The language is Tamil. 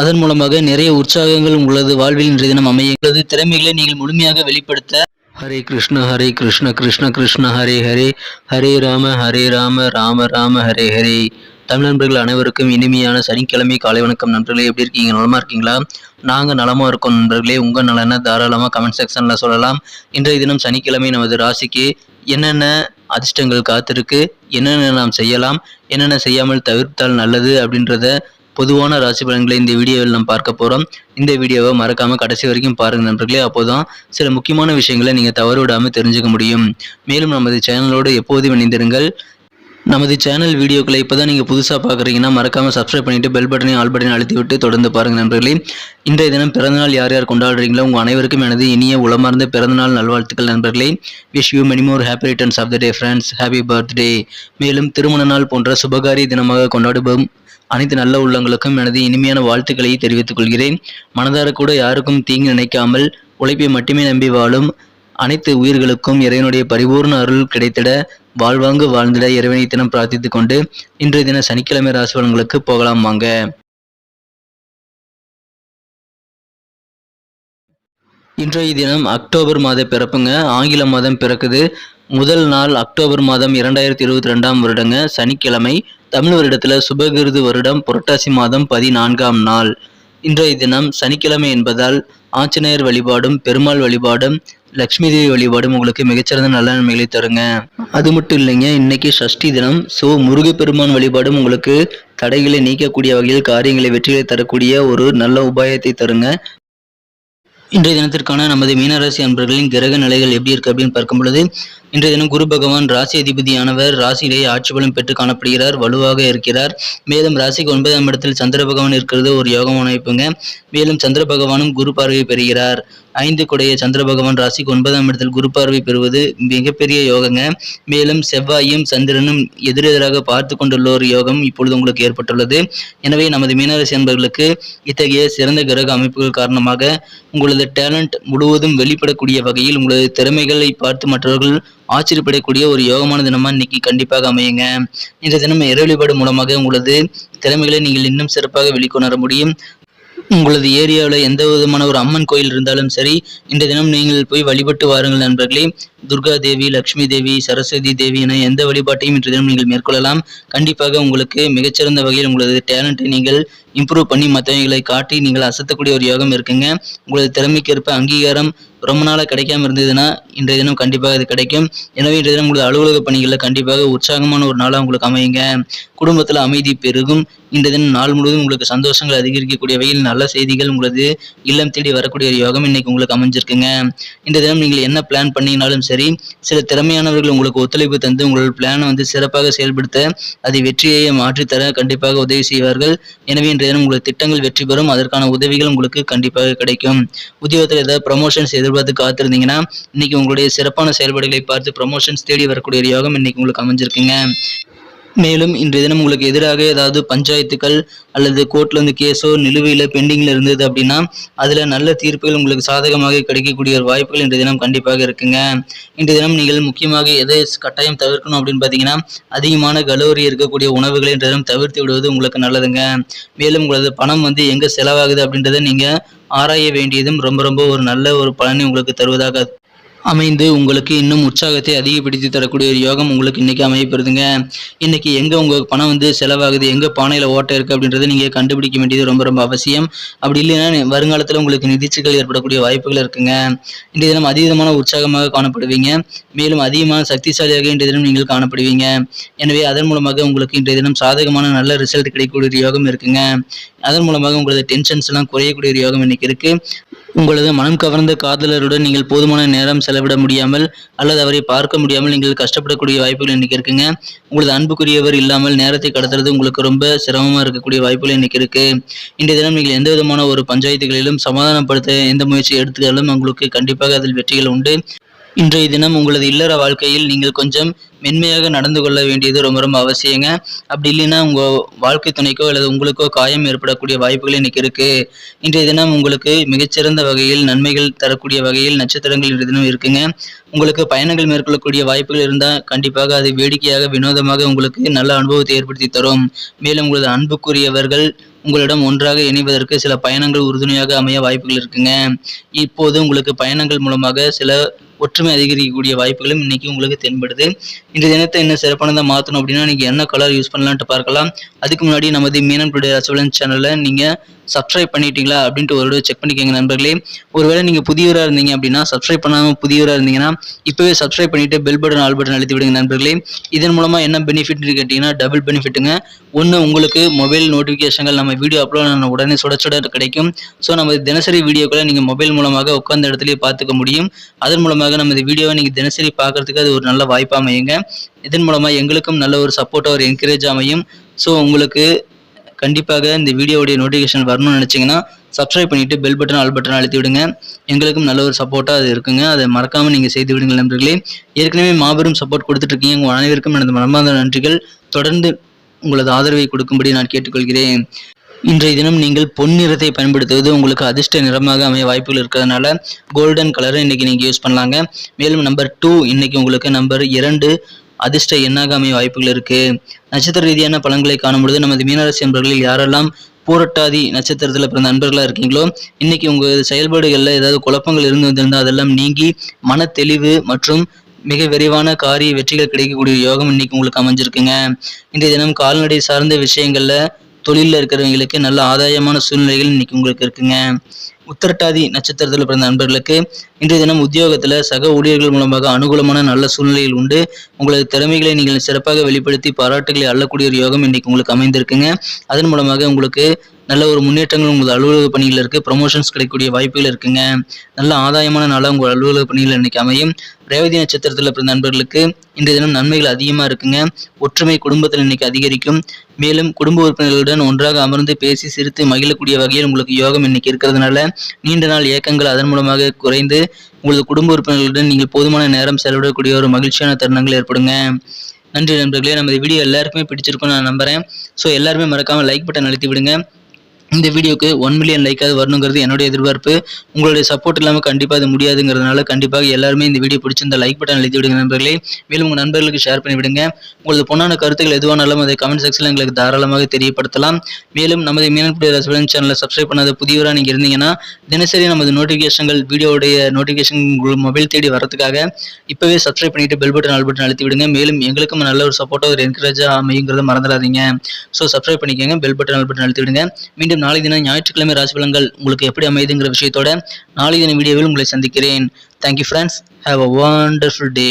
அதன் மூலமாக நிறைய உற்சாகங்கள் உங்களது வாழ்வில் இன்றைய தினம் அமைய உங்களது திறமைகளை நீங்கள் முழுமையாக வெளிப்படுத்த ஹரே கிருஷ்ண ஹரே கிருஷ்ண கிருஷ்ண கிருஷ்ண ஹரே ஹரே ஹரே ராம ஹரே ராம ராம ராம ஹரே ஹரே. தமிழ் நண்பர்கள் அனைவருக்கும் இனிமையான சனிக்கிழமை காலை வணக்கம். நண்பர்களே எப்படி இருக்கீங்க? நலமாக இருக்கீங்களா? நாங்கள் நலமாக இருக்கோம் நண்பர்களே. உங்கள் நலனை தாராளமாக கமெண்ட் செக்ஷனில் சொல்லலாம். இன்றைய தினம் சனிக்கிழமை நமது ராசிக்கு என்னென்ன அதிர்ஷ்டங்கள் காத்திருக்கு? என்னென்ன நாம் செய்யலாம்? என்னென்ன செய்யாமல் தவிர்த்தால் நல்லது அப்படின்றத பொதுவான ராசி பலன்களை இந்த வீடியோவில் நாம் பார்க்க போகிறோம் இந்த வீடியோவை மறக்காமல் கடைசி வரைக்கும் பாருங்கள் நண்பர்களே. அப்போதான் சில முக்கியமான விஷயங்களை நீங்கள் தவறு விடாமல் தெரிஞ்சுக்க முடியும். மேலும் நமது சேனலோடு எப்போதும் இணைந்திருங்கள். நமது சேனல் வீடியோக்களை இப்போ தான் நீங்கள் புதுசாக பார்க்குறீங்கன்னா மறக்காமல் சப்ஸ்கிரைப் பண்ணிவிட்டு பெல் பட்டனையும் ஆல் பட்டனையும் அழுத்தி விட்டு தொடர்ந்து பாருங்கள் நண்பர்களே. இன்றைய தினம் பிறந்தநாள் யார் யார் கொண்டாடுறீங்களோ உங்கள் அனைவருக்கும் எனது இனிய உளமார்ந்த பிறந்தநாள் நல்வாழ்த்துக்கள் நண்பர்களே. Wish you many more happy returns of the day friends happy birthday மேலும் திருமண நாள் போன்ற சுபகாரிய தினமாக கொண்டாடுவோம். அனைத்து நல்ல உள்ளங்களுக்கும் எனது இனிமையான வாழ்த்துக்களை தெரிவித்துக் கொள்கிறேன். மனதார கூட யாருக்கும் தீங்கு நினைக்காமல் உழைப்பை மட்டுமே நம்பி வாழும் அனைத்து உயிர்களுக்கும் இறைவனுடைய பரிபூர்ண அருள் கிடைத்திட வாழ்வாங்கு வாழ்ந்திட இறைவனை தினம் பிரார்த்தித்துக் கொண்டு இன்றைய தின சனிக்கிழமை ராசி பலன்களுக்கு போகலாம் வாங்க. இன்றைய தினம் அக்டோபர் மாத பிறப்புங்க. ஆங்கில மாதம் பிறக்குது. முதல் நாள் அக்டோபர் மாதம் இரண்டாயிரத்தி இருபத்தி ரெண்டாம் வருடங்க. சனிக்கிழமை தமிழ் வருடத்தில் சுபகிருது வருடம் புரட்டாசி மாதம் பதினான்காம் நாள். இன்றைய தினம் சனிக்கிழமை என்பதால் ஆஞ்சநேயர் வழிபாடும் பெருமாள் வழிபாடும் லக்ஷ்மி தேவி வழிபாடும் உங்களுக்கு மிகச்சிறந்த நல்ல நன்மைகளை தருங்க. அது மட்டும் இல்லைங்க இன்னைக்கு சஷ்டி தினம் ஸோ முருகப்பெருமான் வழிபாடும் உங்களுக்கு தடைகளை நீக்கக்கூடிய வகையில் காரியங்களை வெற்றிகளை தரக்கூடிய ஒரு நல்ல உபாயத்தை தருங்க. இன்றைய தினத்திற்கான நமது மீனராசி அன்பர்களின் கிரக நிலைகள் எப்படி இருக்கு அப்படின்னு பார்க்கும் பொழுது இன்றைய தினம் குரு பகவான் ராசி அதிபதியானவர் ராசியிலேயே ஆட்சி பலம் பெற்று காணப்படுகிறார் வலுவாக இருக்கிறார். மேலும் ராசிக்கு ஒன்பதாம் இடத்தில் சந்திர பகவான் இருக்கிறது ஒரு யோகமான அமைப்புங்க மேலும் சந்திர பகவானும் குரு பார்வை பெறுகிறார். ஐந்து குடைய சந்திர பகவான் ராசிக்கு ஒன்பதாம் இடத்தில் குரு பார்வை பெறுவது மிகப்பெரிய யோகங்க. மேலும் செவ்வாயும் சந்திரனும் எதிரெதிராக பார்த்து கொண்டுள்ள ஒரு யோகம் இப்பொழுது உங்களுக்கு ஏற்பட்டுள்ளது. எனவே நமது மீனரசி அன்பர்களுக்கு இத்தகைய சிறந்த கிரக அமைப்புகள் காரணமாக உங்களது டேலண்ட் முழுவதும் வெளிப்படக்கூடிய வகையில் உங்களது திறமைகளை பார்த்து மற்றவர்கள் ஆச்சரியப்படக்கூடிய ஒரு யோகமான தினமா இன்னைக்கு கண்டிப்பாக அமையுங்க. இந்த தினம் இறைவழிபாடு மூலமாக உங்களது திறமைகளை நீங்கள் இன்னும் சிறப்பாக வெளிக்கொணர முடியும். உங்களது ஏரியாவில் எந்த விதமான ஒரு அம்மன் கோயில் இருந்தாலும் சரி இந்த தினம் நீங்கள் போய் வழிபட்டு வாருங்கள் நண்பர்களே. துர்கா தேவி லக்ஷ்மி தேவி சரஸ்வதி தேவி என எந்த வழிபாட்டையும் இன்று தினம் நீங்கள் மேற்கொள்ளலாம். கண்டிப்பாக உங்களுக்கு மிகச்சிறந்த வகையில் உங்களது டேலண்ட்டை நீங்கள் இம்ப்ரூவ் பண்ணி மற்றவங்களை காட்டி நீங்கள் அசத்தக்கூடிய ஒரு யோகம் இருக்குங்க. உங்களது திறமைக்கேற்ப அங்கீகாரம் ரொம்ப நாளாக கிடைக்காம இருந்ததுன்னா இன்றைய தினம் கண்டிப்பாக அது கிடைக்கும். எனவே இன்றைய தினம் உங்களது அலுவலக பணிகளில் கண்டிப்பாக உற்சாகமான ஒரு நாளாக உங்களுக்கு அமையுங்க. குடும்பத்தில் அமைதி பெருகும். இன்றைய தினம் நாள் முழுவதும் உங்களுக்கு சந்தோஷங்கள் அதிகரிக்கக்கூடிய வகையில் நல்ல செய்திகள் உங்களது இல்லம் தேடி வரக்கூடிய ஒரு யோகம் இன்னைக்கு உங்களுக்கு அமைஞ்சிருக்குங்க. இன்றைய தினம் நீங்கள் என்ன பிளான் பண்ணினாலும் சரி சில திறமையானவர்கள் உங்களுக்கு ஒத்துழைப்பு தந்து உங்களோட பிளானை வந்து சிறப்பாக செயல்படுத்த அதை வெற்றியை மாற்றித்தர கண்டிப்பாக உதவி செய்வார்கள். எனவே இன்றைய தினம் திட்டங்கள் வெற்றி பெறும். அதற்கான உதவிகள் உங்களுக்கு கண்டிப்பாக கிடைக்கும். உத்தியோகத்தில் ஏதாவது ப்ரமோஷன்ஸ் எதிர்பார்த்து காத்திருந்தீங்கன்னா இன்னைக்கு உங்களுடைய சிறப்பான செயல்பாடுகளை பார்த்து ப்ரமோஷன்ஸ் தேடி வரக்கூடிய யோகம் இன்னைக்கு உங்களுக்கு அமைஞ்சிருக்குங்க. மேலும் இன்றைய தினம் உங்களுக்கு எதிராக ஏதாவது பஞ்சாயத்துக்கள் அல்லது கோர்ட்ல இருந்து கேஸோ நிலுவையில் பெண்டிங்ல இருந்தது அப்படின்னா அதுல நல்ல தீர்ப்புகள் உங்களுக்கு சாதகமாக கிடைக்கக்கூடிய ஒரு வாய்ப்புகள் இன்றைய தினம் கண்டிப்பாக இருக்குங்க. இன்றைய தினம் நீங்கள் முக்கியமாக எதை கட்டாயம் தவிர்க்கணும் அப்படின்னு பார்த்தீங்கன்னா அதிகமான கலோரி இருக்கக்கூடிய உணவுகளை இன்றைய தினம் தவிர்த்து விடுவது உங்களுக்கு நல்லதுங்க. மேலும் உங்களது பணம் வந்து எங்க செலவாகுது அப்படின்றத நீங்க ஆராய வேண்டியதும் ரொம்ப ரொம்ப ஒரு நல்ல ஒரு பலனை உங்களுக்கு தருவதாக அமைந்து உங்களுக்கு இன்னும் உற்சாகத்தை அதிகப்படுத்தி தரக்கூடிய ஒரு யோகம் உங்களுக்கு இன்னைக்கு அமையப்படுதுங்க இன்னைக்கு எங்கே உங்களுக்கு பணம் வந்து செலவாகுது எங்கே பானையில் ஓட்டை இருக்குது அப்படின்றத நீங்கள் கண்டுபிடிக்க வேண்டியது ரொம்ப ரொம்ப அவசியம். அப்படி இல்லைன்னா வருங்காலத்தில் உங்களுக்கு நிதிச்சுகள் ஏற்படக்கூடிய வாய்ப்புகள் இருக்குங்க. இன்றைய தினம் அதீதமான உற்சாகமாக காணப்படுவீங்க. மேலும் அதிகமான சக்திசாலியாக இன்றைய தினம் நீங்கள் காணப்படுவீங்க. எனவே அதன் மூலமாக உங்களுக்கு இன்றைய தினம் சாதகமான நல்ல ரிசல்ட் கிடைக்கக்கூடிய ஒரு யோகம் இருக்குங்க. அதன் மூலமாக உங்களது டென்ஷன்ஸ் எல்லாம் குறையக்கூடிய ஒரு யோகம் இன்னைக்கு இருக்கு. உங்களது மனம் கவர்ந்த காதலருடன் நீங்கள் போதுமான நேரம் செலவிட முடியாமல் அல்லது அவரை பார்க்க முடியாமல் நீங்கள் கஷ்டப்படக்கூடிய வாய்ப்புகள் இன்னைக்கு இருக்குங்க. உங்களது அன்புக்குரியவர் இல்லாமல் நேரத்தை கடத்துறது உங்களுக்கு ரொம்ப சிரமமா இருக்கக்கூடிய வாய்ப்புகள் இன்னைக்கு இருக்கு. இன்றைய தினம் நீங்கள் எந்த விதமான ஒரு பஞ்சாயத்துகளிலும் சமாதானப்படுத்த எந்த முயற்சி எடுத்துக்காலும் உங்களுக்கு கண்டிப்பாக அதில் வெற்றிகள் உண்டு. இன்றைய தினம் உங்களது இல்லற வாழ்க்கையில் நீங்கள் கொஞ்சம் மென்மையாக நடந்து கொள்ள வேண்டியது ரொம்ப ரொம்ப அவசியங்க. அப்படி இல்லைன்னா உங்கள் வாழ்க்கை துணைக்கோ அல்லது உங்களுக்கோ காயம் ஏற்படக்கூடிய வாய்ப்புகள் இன்னைக்கு இருக்குது இன்றைய தினம் உங்களுக்கு மிகச்சிறந்த வகையில் நன்மைகள் தரக்கூடிய வகையில் நட்சத்திரங்கள் இன்றைய தினம் இருக்குங்க. உங்களுக்கு பயணங்கள் மேற்கொள்ளக்கூடிய வாய்ப்புகள் இருந்தால் கண்டிப்பாக அது வேடிக்கையாக வினோதமாக உங்களுக்கு நல்ல அனுபவத்தை ஏற்படுத்தி தரும். மேலும் உங்களது அன்புக்குரியவர்கள் உங்களிடம் ஒன்றாக இணைவதற்கு சில பயணங்கள் உறுதுணையாக அமைய வாய்ப்புகள் இருக்குங்க. இப்போது உங்களுக்கு பயணங்கள் மூலமாக சில ஒற்றுமை அதிகரிக்கக்கூடிய வாய்ப்புகளும் இன்னைக்கு உங்களுக்கு தென்படுது. இந்த தினத்தை என்ன சிறப்பானதாக மாற்றணும் அப்படின்னா நீங்கள் என்ன கலர் யூஸ் பண்ணலான்ட்டு பார்க்கலாம். அதுக்கு முன்னாடி நமது மீனம் டுடே ரசவலன் சேனலை நீங்கள் சப்ஸ்கிரைப் பண்ணிட்டீங்களா அப்படின்ட்டு ஒரு செக் பண்ணிக்கோங்க நண்பர்களே. ஒருவேளை நீங்கள் புதியவராக இருந்தீங்க அப்படின்னா சப்ஸ்கிரைப் பண்ணாமல் புதியவராக இருந்தீங்கன்னா இப்போவே சப்ஸ்கிரைப் பண்ணிட்டு பெல் பட்டன் ஆல் பட்டன் அழுத்தி விடுங்க நண்பர்களே. இதன் மூலமாக என்ன பெனிஃபிட்னு கேட்டிங்கன்னா டபுள் பெனிஃபிட்டுங்க ஒன்று உங்களுக்கு மொபைல் நோட்டிஃபிகேஷன்கள் நம்ம வீடியோ அப்லோட் ஆன உடனே சுட சுட கிடைக்கும். ஸோ நம்ம தினசரி வீடியோக்களை நீங்கள் மொபைல் மூலமாக உட்காந்த இடத்துலேயே பார்த்துக்க முடியும். அதன் மூலமாக நமது வீடியோவை நீங்கள் தினசரி பார்க்கறதுக்கு அது ஒரு நல்ல வாய்ப்பாக அமையுங்க. இதன் மூலமாக எங்களுக்கும் நல்ல ஒரு சப்போர்ட்டாக ஒரு என்கரேஜ் அமையும். ஸோ உங்களுக்கு கண்டிப்பாக இந்த வீடியோவுடைய நோட்டிஃபிகேஷன் வரணும்னு நினச்சிங்கன்னா சப்ஸ்கிரைப் பண்ணிவிட்டு பெல் பட்டன் ஆல் பட்டன் அழுத்தி விடுங்க. எங்களுக்கும் நல்ல ஒரு சப்போர்ட்டாக அது இருக்குங்க. அதை மறக்காமல் நீங்கள் செய்து விடுங்கள் நண்பர்களே. ஏற்கனவே மாபெரும் சப்போர்ட் கொடுத்துட்ருக்கீங்க உங்கள் அனைவருக்கும் எனது மனமார்ந்த நன்றிகள். தொடர்ந்து உங்களது ஆதரவை கொடுக்கும்படி நான் கேட்டுக்கொள்கிறேன். இன்றைய தினம் நீங்கள் பொன் நிறத்தை பயன்படுத்துவது உங்களுக்கு அதிர்ஷ்ட நிறமாக அமைய வாய்ப்புகள் இருக்கிறதுனால கோல்டன் கலரை இன்னைக்கு நீங்கள் யூஸ் பண்ணலாங்க. மேலும் நம்பர் டூ இன்னைக்கு உங்களுக்கு நம்பர் இரண்டு அதிர்ஷ்ட எண்ணாக அமைய வாய்ப்புகள் இருக்கு. நட்சத்திர ரீதியான பலன்களை காணும் பொழுது நமது மீனராசி நண்பர்களில் யாரெல்லாம் பூரட்டாதி நட்சத்திரத்தில் பிறந்த நண்பர்களாக இருக்கீங்களோ இன்னைக்கு உங்கள் செயல்பாடுகளில் ஏதாவது குழப்பங்கள் இருந்து வந்திருந்தால் அதெல்லாம் நீங்கி மன தெளிவு மற்றும் மிக விரைவான காரிய வெற்றிகள் கிடைக்கக்கூடிய யோகம் இன்னைக்கு உங்களுக்கு அமைஞ்சிருக்குங்க. இன்றைய தினம் கால்நடை சார்ந்த விஷயங்களில் தொழிலில் இருக்கிறவங்களுக்கு நல்ல ஆதாயமான சூழ்நிலைகள் இன்னைக்கு உங்களுக்கு இருக்குங்க. உத்திரட்டாதி நட்சத்திரத்தில் பிறந்த நண்பர்களுக்கு இன்றைய தினம் உத்தியோகத்தில் சக ஊழியர்கள் மூலமாக அனுகூலமான நல்ல சூழ்நிலைகள் உண்டு. உங்களது திறமைகளை நீங்கள் சிறப்பாக வெளிப்படுத்தி பாராட்டுகளை அள்ளக்கூடிய ஒரு யோகம் இன்னைக்கு உங்களுக்கு அமைந்திருக்குங்க. அதன் மூலமாக உங்களுக்கு நல்ல ஒரு முன்னேற்றங்கள் உங்கள் அலுவலக பணியில் இருக்குது ப்ரொமோஷன்ஸ் கிடைக்கக்கூடிய வாய்ப்புகள் இருக்குங்க. நல்ல ஆதாயமான நாளாக உங்கள் அலுவலக பணியில் இன்னைக்கு அமையும். ரேவதி நட்சத்திரத்தில் பிறந்த நண்பர்களுக்கு இன்றைய தினம் நன்மைகள் அதிகமாக இருக்குங்க. ஒற்றுமை குடும்பத்தில் இன்னைக்கு அதிகரிக்கும். மேலும் குடும்ப உறுப்பினர்களுடன் ஒன்றாக அமர்ந்து பேசி சிரித்து மகிழக்கூடிய வகையில் உங்களுக்கு யோகம் இன்னைக்கு இருக்கிறதுனால நீண்ட நாள் இயக்கங்கள் அதன் மூலமாக குறைந்து உங்களது குடும்ப உறுப்பினர்களுடன் நீங்கள் போதுமான நேரம் செலவிடக்கூடிய ஒரு மகிழ்ச்சியான தருணங்கள் ஏற்படுங்க. நன்றி நண்பர்களே நமது வீடியோ எல்லாருக்குமே பிடிச்சிருக்கும் நான் நம்புகிறேன் ஸோ எல்லாருமே மறக்காமல் லைக் பட்டன் அழுத்தி விடுங்க. இந்த வீடியோக்கு ஒன் மில்லியன் லைக்காவது வரணுங்கிறது என்னுடைய எதிர்பார்ப்பு. உங்களுடைய சப்போர்ட் இல்லாமல் கண்டிப்பாக அது முடியாதுங்கிறதுனால கண்டிப்பாக எல்லாருமே இந்த வீடியோ பிடிச்சிருந்த லைக் பட்டன் அழுத்தி விடுங்க நண்பர்களே. மேலும் உங்கள் நண்பர்களுக்கு ஷேர் பண்ணி விடுங்க. உங்களது பொண்ணான கருத்துக்கள் எதுவானாலும் அதை கமெண்ட் செக்ஷனில் எங்களுக்கு தாராளமாக தெரியப்படுத்தலாம். மேலும் நமது மீனன்புடைய ரசவலன் சேனலை சப்ஸ்கிரைப் பண்ணாத புதியவராக நீங்கள் இருந்தீங்கன்னா தினசரி நமது நோட்டிஃபிகேஷன்கள் வீடியோவுடைய நோட்டிஃபிகேஷன் உங்களுக்கு மொபைல் தேடி வரதுக்காக இப்போவே சப்ஸ்கிரைப் பண்ணிட்டு பெல் பட்டன் ஆல் பட்டன் அழுத்தி விடுங்க. மேலும் எங்களுக்கும் நல்ல ஒரு சப்போர்ட்டாக ஒரு என்கரேஜாக அமையுங்கிறத மறந்துடாதீங்க. ஸோ சப்ஸ்கிரைப் பண்ணிக்கோங்க பெல் பட்டன் ஆல் பட்டன் அழுத்தி விடுங்க. மீண்டும் நாளை தினம் ஞாயிற்றுக்கிழமை ராசி பலன்கள் உங்களுக்கு எப்படி அமையுதுங்கிற விஷயத்தோட நாளை தின வீடியோவில் உங்களை சந்திக்கிறேன். Thank you friends have a wonderful day